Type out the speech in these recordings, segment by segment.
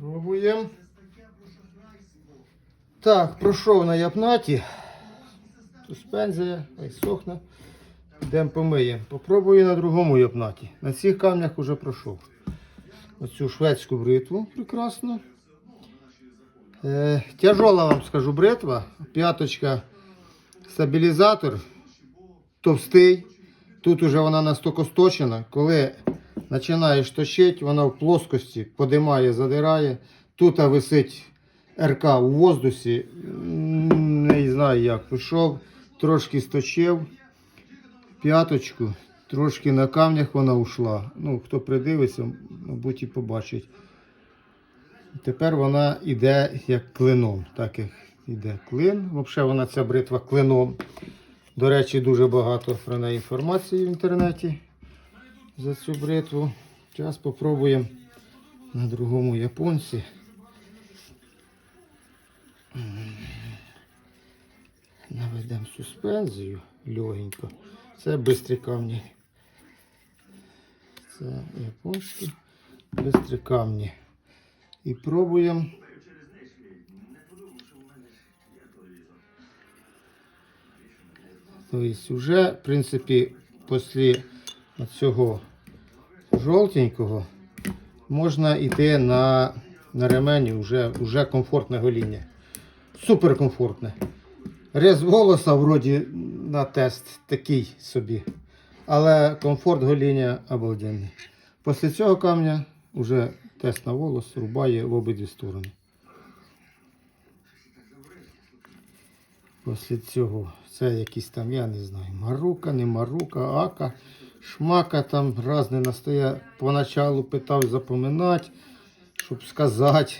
Пробуємо. Так, пройшов на япнаті. Суспензія, хай сохне. Йдемо помиємо. Попробую на другому япнаті. На цих камнях вже пройшов. Оцю шведську бритву прекрасно. Е, тяжола вам скажу бритва. П'яточка стабілізатор товстий. Тут уже вона настільки сточена. Коли починаєш точити, вона в плоскості подимає, задирає. Тут висить РК у воздусі. Не знаю як. Пішов, трошки сточив п'яточку, трошки на камнях вона ушла. Ну, хто придивиться, мабуть, і побачить. Тепер вона йде як клином, так як йде клин. Взагалі вона ця бритва клином. До речі, дуже багато про неї інформації в інтернеті за цю бритву. Зараз спробуємо на другому японці. Наведемо суспензію легенько. Це бистрі камні. Це японські бистрі камні. І пробуємо. Тобто вже, в принципі, після цього жовтенького можна йти на, на ремені вже, вже комфортне гоління. Супер комфортне. Рез волоса вроді на тест такий собі. Але комфорт гоління обалденний. Після цього камня вже тест на волос рубає в обидві сторони. Після цього це якісь там, я не знаю, марука, не марука, ака, шмака там разне настоя. Поначалу питав запоминати, щоб сказати.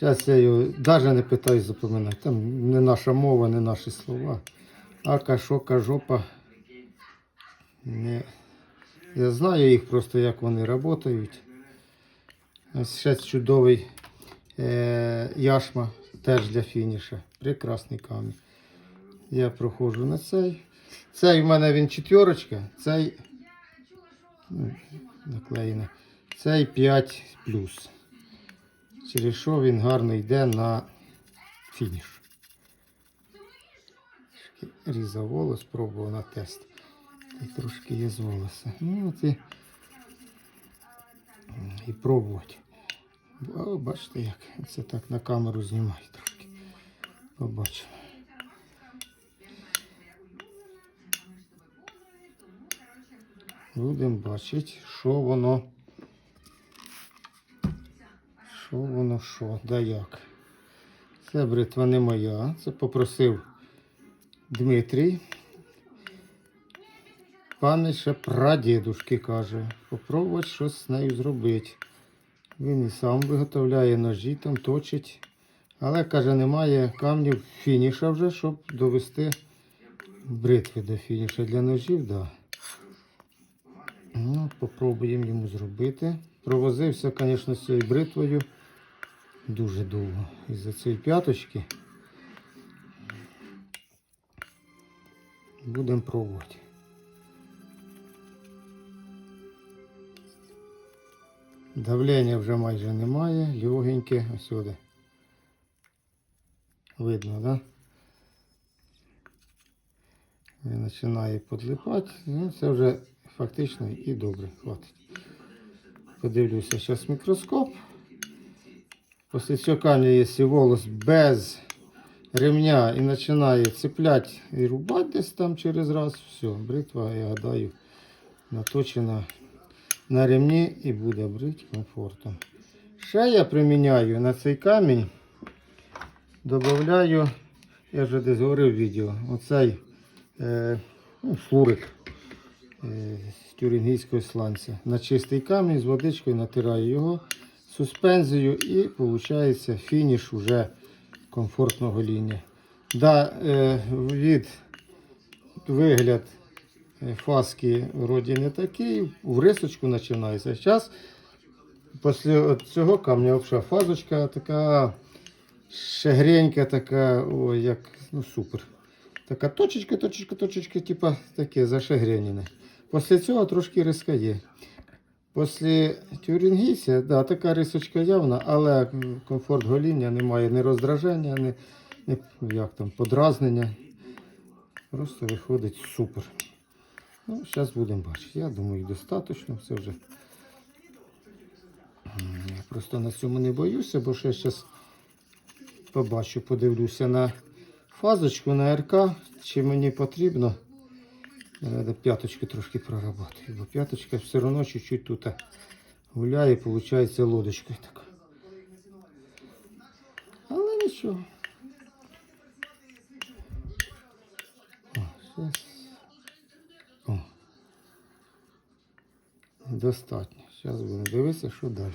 Зараз я його навіть не питаю запам'ятати. Там не наша мова, не наші слова. Ака, шока, жопа. Не. Я знаю їх просто, як вони працюють. Ось чудовий е, яшма теж для фініша. Прекрасний камінь. Я проходжу на цей. Цей в мене він четверочка, цей наклеєно. Цей 5 плюс. Через що він гарно йде на фініш. Різав волос, пробував на тест. І трошки є з волоса. Ну от і, пробувати. О, бачите як. Це так на камеру знімаю трошки. Побачимо. Будемо бачити, що воно. Що воно що, да як. Це бритва не моя. Це попросив Дмитрій. Пам'ять ще прадідушки каже. Попробувати щось з нею зробити. Він і сам виготовляє ножі, там точить. Але каже, немає камнів фініша вже, щоб довести бритви до фініша. Для ножів. Да. Ну, попробуємо йому зробити. Провозився, звісно, з цією бритвою дуже довго. Із-за цієї п'яточки. Будемо пробувати. Давлення вже майже немає, легеньке, ось сюди. Видно? Да? Він починає подлипати. Ну, це вже фактично і добре. Хватить. Подивлюся зараз мікроскоп. Після камня, якщо волос без ремня і починає цепляти і рубати десь там через раз, все, бритва, я гадаю, наточена на ремні і буде брити комфортом. Ще я приміняю на цей камінь, додаю, я вже десь говорив в відео, оцей е, ну, флурик тюрінгійського сланця. На чистий камінь з водичкою натираю його суспензію і виходить фініш уже комфортного гоління. Да, е, від вигляд е, фаски вроді не такий, в рисочку починається. Зараз після цього камня взагалі фазочка така шегренька, така, ой, як ну супер. Така точечка, точечка, точечка, типа таке зашегреніне. Після цього трошки риска є. Після тюрінгісія, да, така рисочка явна, але комфорт гоління немає ні роздраження, ні, ні як там, подразнення. Просто виходить супер. Ну, зараз будемо бачити. Я думаю, достатньо. Це вже. Я просто на цьому не боюся, бо ще зараз побачу, подивлюся на фазочку, на РК, чи мені потрібно. Треба п'яточку трошки проработати. Бо п'яточка все одно чуть-чуть тут гуляє, виходить лодочкою так. Але нічого. Достатньо. Зараз будемо дивитися, що далі.